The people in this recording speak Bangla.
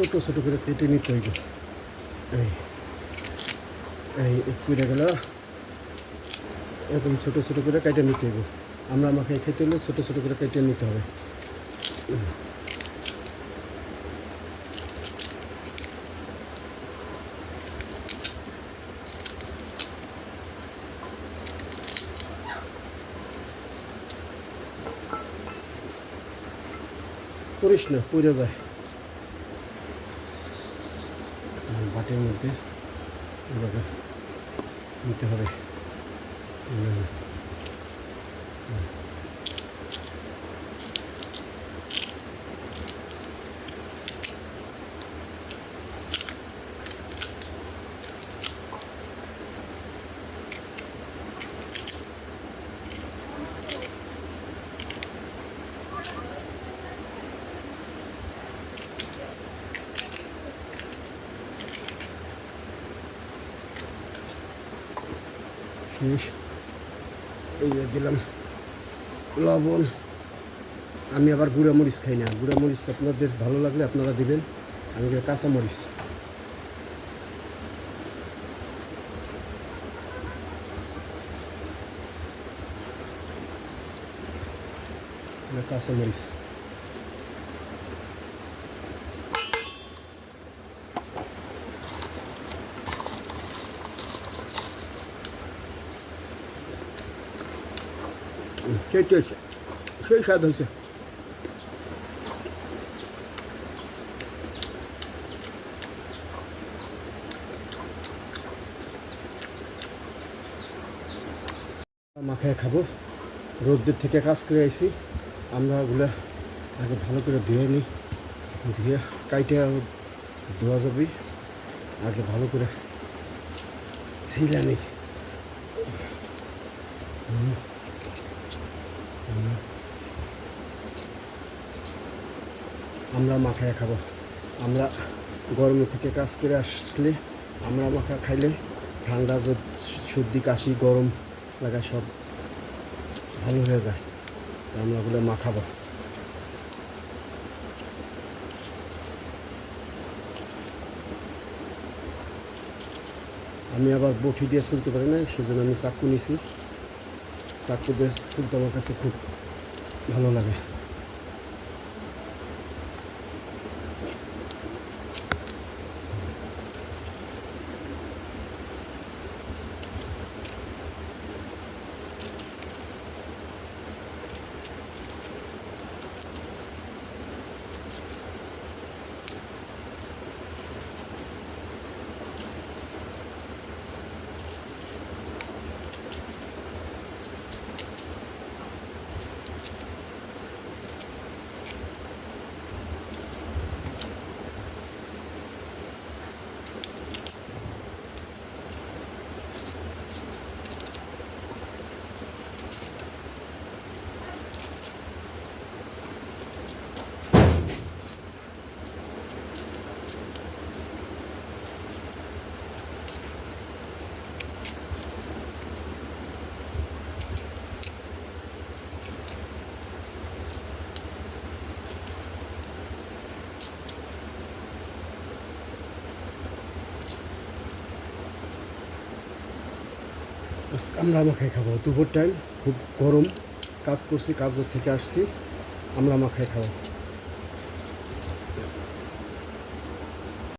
ছোট ছোট করে কেটে নিতে হইব। এই এই গেল, এরকম ছোট ছোট করে কেটে নিতে হইব। আমরা আমাকে খেতে হলে ছোট ছোট করে কেটে নিতে হবে। করিস না পুড়ে যায়। এই মধ্যে এভাবে নিতে হবে। এই যে দিলাম লবণ। আমি আবার গুঁড়া মরিচ খাই না। গুঁড়া মরিচ আপনাদের ভালো লাগলে আপনারা দিবেন। আমি কাঁচা মরিচ। কাঁচা মরিচ। সেই স্বাদ মাখায় খাব। রোদ্রের থেকে কাজ করে আইছি। আমরা ওগুলা আগে ভালো করে ধুয়ে নিই ধুয়ে কাইটে ধোয়া যাবে। আগে ভালো করে ছিলা নিই আমরা মাখায় খাব। আমরা গরম থেকে কাজ করে আসলে আমরা মাখা খাইলে ঠান্ডা সর্দি, কাশি, গরম লাগা সব ভালো হয়ে যায়। তো আমরা ওগুলো মাখাবো। আমি আবার বটি দিয়ে চলতে পারি না সেজন্য আমি চাকু নিছি। চাকু দিয়ে চলতে আমার কাছে খুব ভালো লাগে। আমরা মাখে খাব। দুপুর টাইম খুব গরম, কাজ করছি, কাজের থেকে আসছি, আমরা মাখাই খাব।